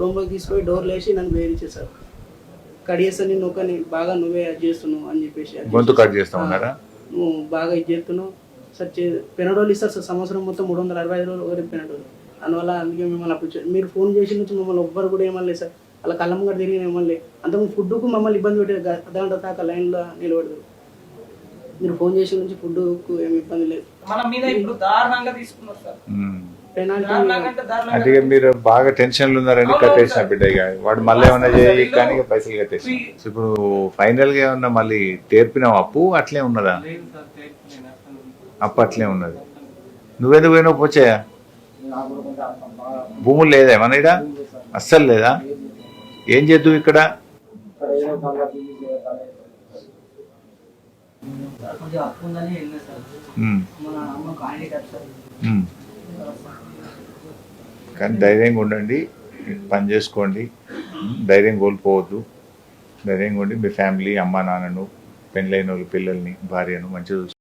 రూమ్లోకి తీసుకొని డోర్లు వేసి నన్ను బెదిరించేశారు. కడిగేస్తా నేను ఒకని బాగా నువ్వే అది చేస్తున్నావు అని చెప్పేసి. గొంతు కట్ చేస్తా ఆ, ఉన్నారా? నువ్వు బాగా ఇది చేస్తున్నావు. సార్ చే పెనడోలు ఇస్తారు సార్ సంవత్సరం మొత్తం మూడు వందల అరవై ఐదు రోజులు ఒకరి పెనడోలు. అందువల్ల అందుకే మిమ్మల్ని అప్పుడు మీరు ఫోన్ చేసిన నుంచి మమ్మల్ని ఎవ్వరు కూడా ఏమనలేదు సార్. అలా కళ్ళమ్మ గారు తిరిగిన ఏమనలే. అంతకు ఫుడ్కు మమ్మల్ని ఇబ్బంది పెట్టారు. అర్ధగంట దాకా లైన్లో నిలబడదు మీరు ఫోన్ చేసిన నుంచి ఫుడ్కు ఏమి ఇబ్బంది లేదు. మన మీద ఇప్పుడు దారుణంగా తీసుకున్నారు సార్. అంటే మీరు బాగా టెన్షన్లు ఉన్నారని కట్టేసిన. బిడ్డ ఇక. వాడు మళ్ళీ ఏమన్నా చేయి కానీ పైసలు కట్టేసి ఇప్పుడు ఫైనల్గా ఏమన్నా మళ్ళీ తీర్పినావు? అప్పు అట్లే ఉన్నదా. అప్పు అట్లే ఉన్నది. నువ్వెందుకు పోయినావు? పోచాయా భూములు లేదా ఏమన్నా ఈడ? అస్సలు లేదా? ఏం చేద్దు ఇక్కడ? కొంచెం అప్పు ఉందని కానీ ధైర్యంగా ఉండండి పని చేసుకోండి ధైర్యం కోల్పోవద్దు. ధైర్యంగా ఉండి మీ ఫ్యామిలీ అమ్మా నాన్నను పెళ్ళైన వాళ్ళు పిల్లల్ని భార్యను మంచిగా